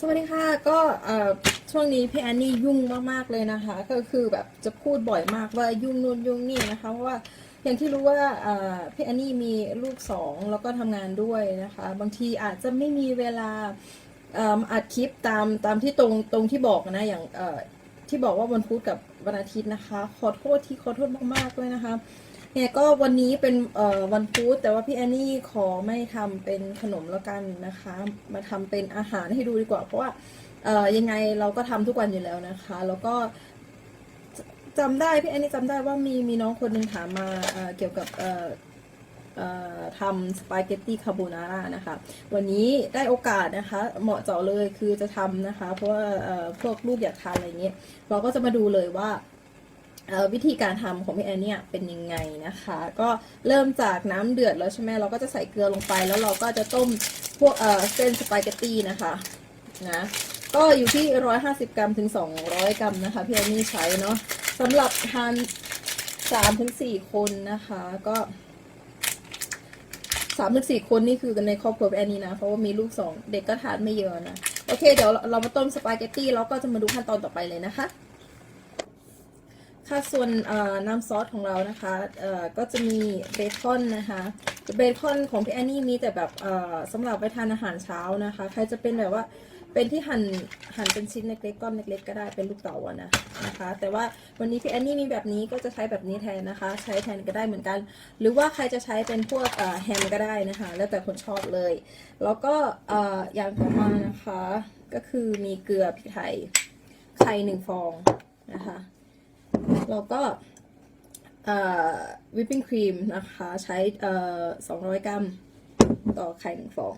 สวัสดีค่ะก็ช่วงนี้พี่แอนนี่ยุ่งมากๆเลยนะคะ ก็คือแบบจะพูดบ่อยมากว่ายุ่งนู่นยุ่งนี่นะคะเพราะว่าอย่างที่รู้ว่าพี่แอนนี่มีลูกสองแล้วก็ทำงานด้วยนะคะ บางทีอาจจะไม่มีเวลาอัดคลิปตามตามที่ตรงตรงที่บอกนะอย่างที่บอกว่าวันพุธกับวันอาทิตย์นะคะ ขอโทษที่ขอโทษมากๆด้วยนะคะ เนี่ยก็วันนี้เป็นเอ่อวันพุธแต่ว่าพี่แอนนี่ขอไม่ทำเป็นขนมแล้วกันนะคะ มาทำเป็นอาหารให้ดูดีกว่า เพราะว่าเอ่อยังไงเราก็ทำทุกวันอยู่แล้วนะคะ แล้วก็จจำได้พี่แอนนี่จำได้ว่ามีมีน้องคนหนึ่งถามมาเอ่อเกี่ยวกับเอ่อทำสปาเกตตี้คาโบนาร่านะคะ วันนี้ได้โอกาสนะคะ เหมาะเจาะเลยคือจะทำนะคะ เพราะว่าพวกลูกอยากทานอะไรเงี้ยเราก็จะมาดูเลยว่า วิธีการทำของพี่แอนเนี่ยเป็นยังไงนะคะ ก็เริ่มจากน้ำเดือดแล้วใช่ไหมเราก็จะใส่เกลือลงไป แล้วเราก็จะต้มพวกเอ่อเส้นสปาเกตตี้นะคะนะก็อยู่ที่ 150 กรัมถึง 200 กรัมนะคะพี่แอนนี่ใช้เนาะสำหรับทาน3ถึง4คนนะคะก็สามถึงสี่คนนี่คือกันในครอบครัวพี่แอนนี่นะเพราะว่ามีลูกสองเด็กก็ทานไม่เยอะนะโอเคเดี๋ยวเราเรามาต้มสปาเกตตี้แล้วก็จะมาดูขั้นตอนต่อไปเลยนะคะ ค่ะส่วนน้ำซอสของเรานะคะก็จะมีเบคอนนะคะเบคอนของพี่แอนนี่มีแต่แบบสำหรับไปทานอาหารเช้านะคะ ใครจะเป็นแบบว่าเป็นที่หั่นหั่นเป็นชิ้นเล็กๆก้อนเล็กๆก็ได้เป็นลูกเต๋าอะนะนะคะ แต่ว่าวันนี้พี่แอนนี่มีแบบนี้ก็จะใช้แบบนี้แทนนะคะ ใช้แทนก็ได้เหมือนกัน หรือว่าใครจะใช้เป็นพวกแฮมก็ได้นะคะ แล้วแต่คนชอบเลย แล้วก็เอ่ออย่างต่อมานะคะ ก็คือมีเกลือพริกไทยไข่หนึ่งฟองนะคะ แล้วก็วิปปิ้งครีมนะคะ ใช้เอ่อ200กรัมต่อไข่หนึ่งฟอง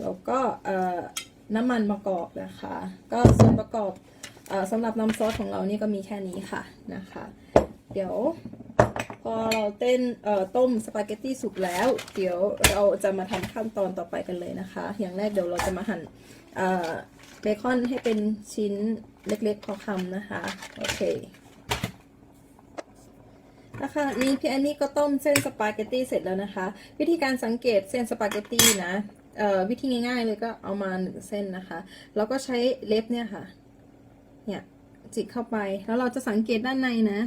แล้วก็น้ำมันมะกอกนะคะ ก็ส่วนประกอบอสำหรับน้ำซอสของเรานี่ก็มีแค่นี้ค่ะนะคะ เดี๋ยว พอเราเต้นเอ่อต้มสปาเกตตี้สุกแล้ว เดี๋ยวเราจะมาทำขั้นตอนต่อไปกันเลยนะคะ อย่างแรกเดี๋ยวเราจะมาหั่นเอ่อเบคอนให้เป็นชิ้นเล็กๆพอคำนะคะโอเคนะคะนี่พี่แอนนี่ก็ต้มเส้นสปาเกตตี้เสร็จแล้วนะคะ วิธีการสังเกตเส้นสปาเกตตี้นะเอ่อวิธีง่ายๆเลยก็เอามาหนึ่งเส้นนะคะ แล้วก็ใช้เล็บเนี่ยค่ะ เนี่ยจิกเข้าไป แล้วเราจะสังเกตด้านในนะ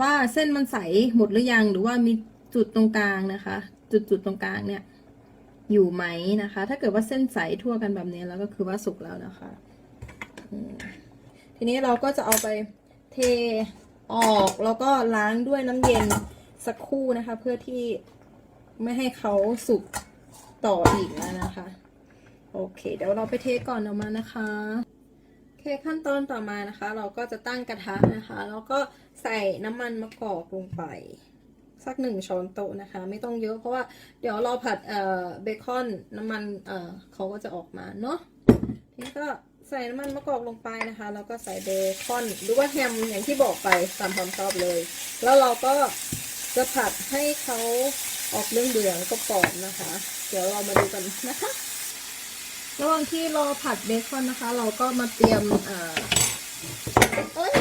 ว่าเส้นมันใสหมดหรือยัง หรือว่ามีจุดตรงกลางนะคะ จุดจุดตรงกลางเนี่ย อยู่ไหมนะคะ ถ้าเกิดว่าเส้นใสทั่วกันแบบนี้แล้วก็คือว่าสุกแล้วนะคะทีนี้เราก็จะเอาไปเทออกแล้วก็ล้างด้วยน้ำเย็นสักครู่นะคะ เพื่อที่ไม่ให้เขาสุกต่ออีกแล้วนะคะ โอเค เดี๋ยวเราไปเทก่อนออกมานะคะ คขั้นตอนต่อมานะคะ เราก็จะตั้งกระทะนะคะ แล้วก็ใส่น้ำมันมะกอกลงไป สักหนึ่งช้อนโต๊ะนะคะ ไม่ต้องเยอะเพราะว่าเดี๋ยวเราผัดเอ่อเบคอนน้ำมันเอ่อเขาก็จะออกมาเนาะทีนี้ก็ใส่น้ำมันมะกอกลงไปนะคะ แล้วก็ใส่เบคอนหรือว่าแฮมอย่างที่บอกไปตามความชอบเลย แล้วเราก็จะผัดให้เขาออกเรื่องเหลืองก็กรอบนะคะ เดี๋ยวเรามาดูกันนะคะ ระหว่างที่รอผัดเบคอนนะคะ เราก็มาเตรียมเอ่อเอ้ย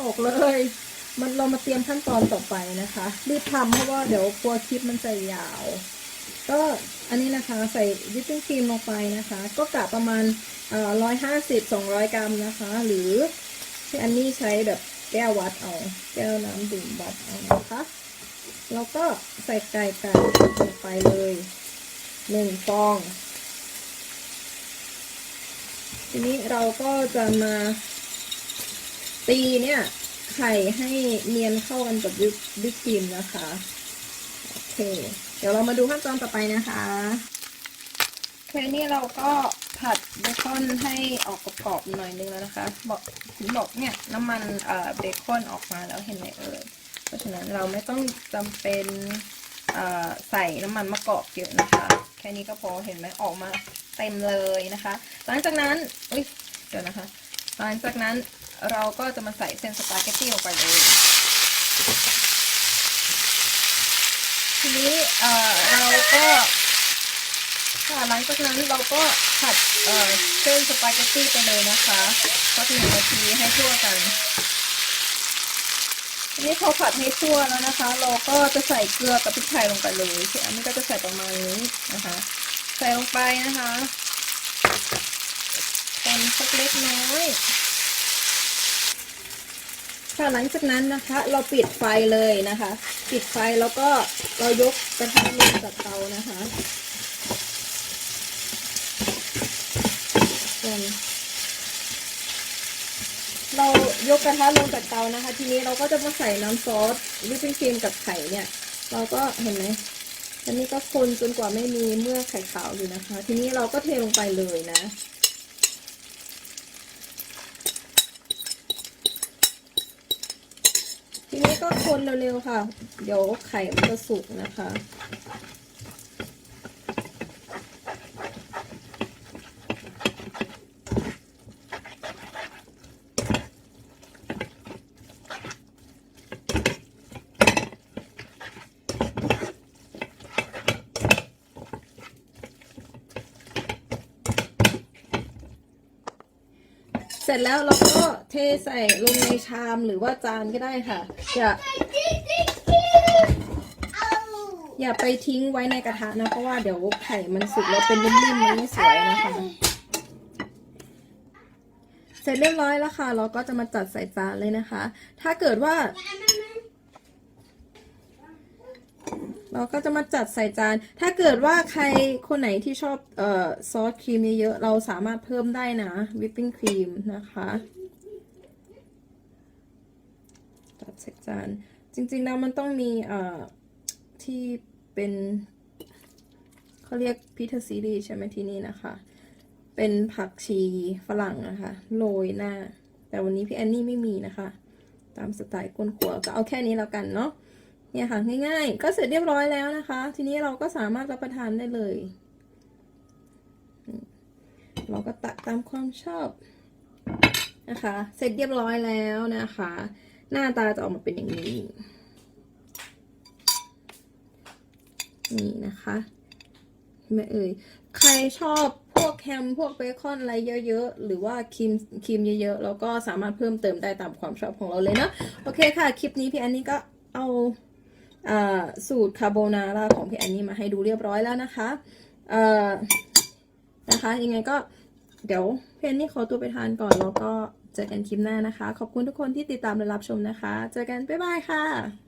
ตกเลย มันเรามาเตรียมขั้นตอนต่อไปนะคะ รีบทำเพราะว่าเดี๋ยวกลัวคลิปมันจะยาว ก็อันนี้นะคะใส่วิปปิ้งครีมลงไปนะคะ ก็กะประมาณเอ่อร้อยห้าสิบสองร้อยกรัมนะคะ หรือที่อันนี้ใช้แบบแก้ววัดเอาแก้วน้ำดื่มวัดเอานะคะแล้วก็ใส่ไก่ไก่ลงไปเลยหนึ่งฟอง ทีนี้เราก็จะมา ตีเนี่ยไข่ให้เนียนเข้ากันกับวิปวิปครีมนะคะ โอเค เดี๋ยวเรามาดูขั้นตอนต่อไปนะคะแค่นี้เราก็ผัดเบคอนให้ออกกรอบๆหน่อยนึงแล้วนะคะ บอกถึงบอกเนี่ยน้ำมันเบคอนออกมาแล้วเห็นไหมเอ่ยเพราะฉะนั้นเราไม่ต้องจำเป็น ใส่น้ำมันมะกอกเยอะนะคะ แค่นี้ก็พอเห็นไหมออกมาเต็มเลยนะคะ หลังจากนั้นอุ้ยเดี๋ยวนะคะ หลังจากนั้นเราก็จะมาใส่เส้นสปาเกตตี้ลงไปเลยทีนี้เราก็ค่ะหลังจากนั้นเราก็ผัดเอ่อเส้นสปาเกตตี้ไปเลยนะคะสักหนึ่งนาทีให้ทั่วกัน ทีนี้พอผัดให้ทั่วแล้วนะคะ เราก็จะใส่เกลือกับพริกไทยลงไปเลยที่อันนี้ก็จะใส่ประมาณนี้นะคะ ใส่ลงไปนะคะคนสักเล็กน้อยค่ะหลังจากนั้นนะคะ เราปิดไฟเลยนะคะ ปิดไฟแล้วก็เรายกกระทะลงจากเตานะคะส่วน เรายกกระทะลงจากเตานะคะ ทีนี้เราก็จะมาใส่น้ำซอสวิปปิ้งครีมกับไข่เนี่ย เราก็เห็นไหมอันนี้ก็คนจนกว่าไม่มีเมื่อกไข่ขาวอยู่นะคะ ทีนี้เราก็เทลงไปเลยนะ ทีนี้ก็คนเร็วๆค่ะ เดี๋ยวไข่มันจะสุกนะคะ เสร็จแล้วเราก็เทใส่ลงในชามหรือว่าจานก็ได้ค่ะ อย่าอย่าไปทิ้งไว้ในกระทะนะเพราะว่าเดี๋ยวไข่มันสุกแล้วเป็นนิ่มๆมันไม่สวยนะคะเสร็จเรียบร้อยแล้วค่ะ เราก็จะมาจัดใส่จานเลยนะคะ ถ้าเกิดว่า เราก็จะมาจัดใส่จาน ถ้าเกิดว่าใครคนไหนที่ชอบเอ่อซอสครีมเยอะๆเราสามารถเพิ่มได้นะวิปปิ้งครีมนะคะ จัดใส่จาน จริงๆแล้วมันต้องมีเอ่อที่เป็นเขาเรียกพิทซีรีใช่ไหมที่นี่นะคะ เป็นผักชีฝรั่งนะคะ โรยหน้า แต่วันนี้พี่แอนนี่ไม่มีนะคะ ตามสไตล์ก้นขวก็เอาแค่นี้แล้วกันเนาะ เนี่ยค่ะง่ายๆ ก็เสร็จเรียบร้อยแล้วนะคะ ทีนี้เราก็สามารถรับประทานได้เลย เราก็ตักตามความชอบนะคะ เสร็จเรียบร้อยแล้วนะคะ หน้าตาจะออกมาเป็นอย่างนี้ นี่นะคะไหมเอ่ยใครชอบพวกแฮมพวกเบคอนอะไรเยอะๆ หรือว่าครีมครีมเยอะๆ แล้วก็สามารถเพิ่มเติมได้ตามความชอบของเราเลยเนาะโอเคค่ะ คลิปนี้พี่อันนี้ก็เอา สูตรคาโบนาร่าของพี่แอนนี่มาให้ดูเรียบร้อยแล้วนะคะนะคะยังไงก็เดี๋ยวพี่แอนนี่ขอตัวไปทานก่อนแล้วก็เจอกันคลิปหน้านะคะ ขอบคุณทุกคนที่ติดตามและรับชมนะคะ เจอกันบ๊ายบายค่ะ